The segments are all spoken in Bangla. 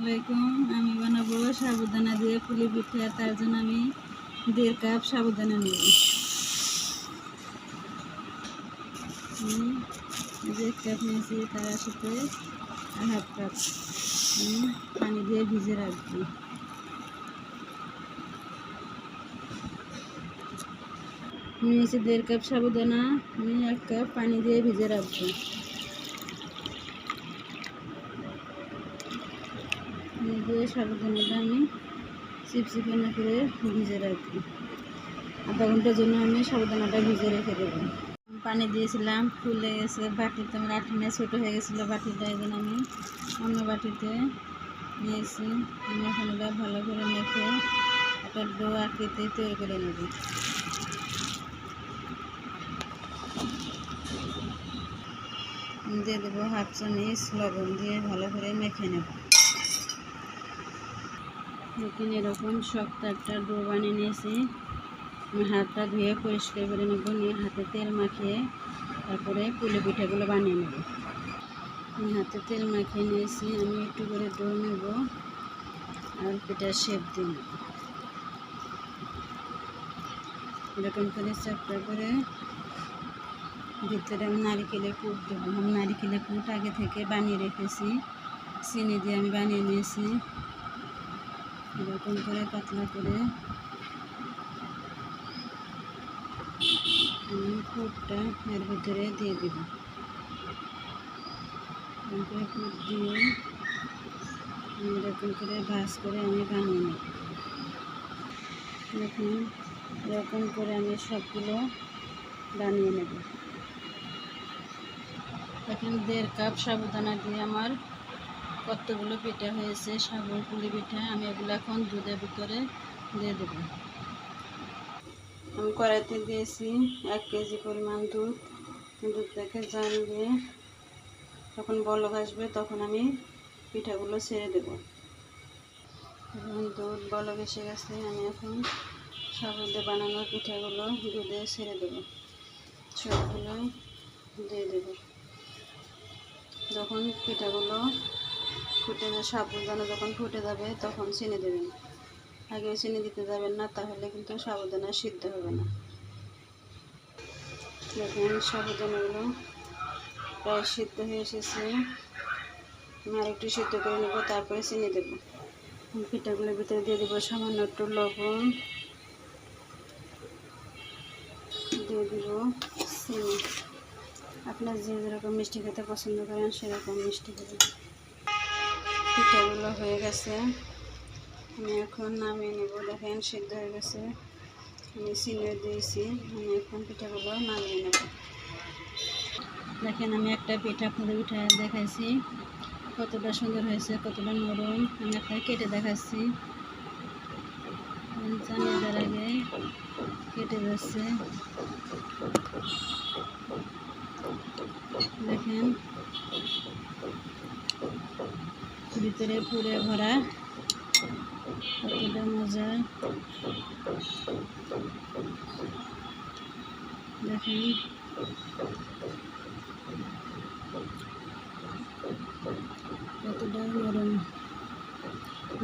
আলাইকুম। আমি বানাবো সাবুদানা দিয়ে পুলি পিঠা তার জন্য আমি দেড় কাপ সাবুদানা নেব। এক কাপ নিয়েছি তার সাথে হাফ কাপ। পানি দিয়ে ভিজে রাখব। নিয়েছি দেড় কাপ সাবুদানা। আমি এক কাপ পানি দিয়ে ভিজে রাখব। দিয়ে সাবুদানাটা আমি চিপচিপানা করে ভিজে রাখব। আধা ঘণ্টার জন্য আমি সাবুদানাটা ভিজে রেখে দেবো। পানি দিয়েছিলাম, ফুলে গেছে, বাটিতে আমার আঠিনা ছোটো হয়ে গেছিল, বাটিটা জন্য আমি অন্য বাটিতে নিয়েছি। এখন ভালো করে মেখে একটা ডো আকৃতি তৈরি করে নেব। দিয়ে দেবো হাফ চামচ লবণ দিয়ে ভালো করে মেখে নেব। দেখুন, এরকম শক্ত একটা ডো বানিয়ে নিয়েছি। আমি হাতটা ধুয়ে পরিষ্কার করে নেব, নিয়ে হাতে তেল মাখিয়ে তারপরে পুলি পিঠাগুলো বানিয়ে নেব। আমি হাতে তেল মাখিয়ে নিয়েছি, আমি একটু করে ডো নেব আর পিঠার শেপ দিয়ে নেব। এরকম করে চাপটা করে ভিতরে আমি নারিকেলের পুর দেবো। নারিকেলের পুর আগে থেকে বানিয়ে রেখেছি, চিনি দিয়ে আমি বানিয়ে নিয়েছি। এরকম করে পাতলা করে আমি পুরটা এর ভিতরে দিয়ে দেব। এরকম পুর দিয়ে এরকম করে ভাজ করে আমি বানিয়ে নেব। দেখুন, এরকম করে আমি সবগুলো বানিয়ে নেব। এখন দেড় কাপ সাবুদানা দিয়ে আমার কতগুলো পিঠা হয়েছে সাবুর পুলি পিঠা, আমি এগুলো এখন দুধের ভিতরে দিয়ে দেব। আমি কড়াইতে দিয়েছি এক কেজি পরিমাণ দুধ। দুধটাকে জাল দিয়ে যখন বলক আসবে তখন আমি পিঠাগুলো ছেড়ে দেব। দুধ বলক এসে গেছে, আমি এখন সাবুদে বানানো পিঠাগুলো দুধে ছেড়ে দেব। সবগুলো দিয়ে দেবো। যখন পিঠাগুলো ফুটে সাবুদানা যখন ফুটে যাবে তখন চিনি দেবেন। আগে চিনি দিতে যাবেন না, তাহলে কিন্তু সাবুদানা সিদ্ধ হবে না। দেখুন, সাবুদানাগুলো প্রায় সিদ্ধ হয়ে এসেছে। আমি আরেকটু সিদ্ধ করে নেব, তারপরে চিনি দেবো। পিঠাগুলোর ভিতরে দিয়ে দেবো সামান্য একটু লবণ। দিয়ে দিব চিনি। আপনার যে যেরকম মিষ্টি খেতে পছন্দ করেন সেরকম মিষ্টি দেবেন। পিঠাগুলো হয়ে গেছে। আমি এখন নামিয়ে নেব। দেখেন, সিদ্ধ হয়ে গেছে। আমি চিনিও দিয়েছি। আমি এখন পিঠাগুলো নামিয়ে নেব। দেখেন, আমি একটা পিঠা আপনাদের পিঠা দেখাইছি। কতটা সুন্দর হয়েছে, কতটা নরম। আমি একটা কেটে দেখাচ্ছি। দেওয়ার আগে কেটে যাচ্ছে। দেখেন ভিতরে পুরে ভরা। কতটা মজা। দেখেন। কতটা গরম।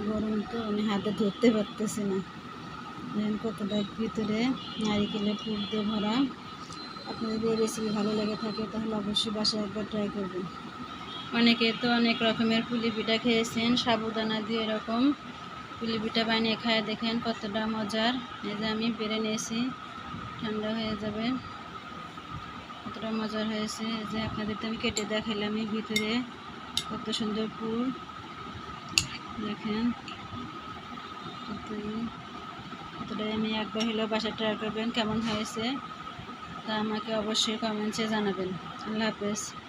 গরম তো আমি হাতে ধরতে পারতেছি না। দেখেন কতটা ভিতরে নারিকেলের পুর দিয়ে ভরা। আপনাদের রেসিপি ভালো লেগে থাকে তাহলে অবশ্যই বাসায় একবার ট্রাই করবেন। অনেকে তো অনেক রকমের পুলি পিঠা খেয়েছেন, সাবুদানা দিয়ে এরকম পুলি পিঠা বানিয়ে খায়। দেখেন কতটা মজার। এই যে আমি বেড়ে নিয়েছি, ঠান্ডা হয়ে যাবে। কতটা মজার হয়েছে। এই যে আপনাদের তো আমি কেটে দেখালাম এই ভিতরে কত সুন্দর পুর। দেখেন কত- কতটাই আমি একবার হলেও বাসা ট্রাই করবেন, কেমন হয়েছে তা আমাকে অবশ্যই কমেন্টসে জানাবেন। আল্লাহ হাফেজ।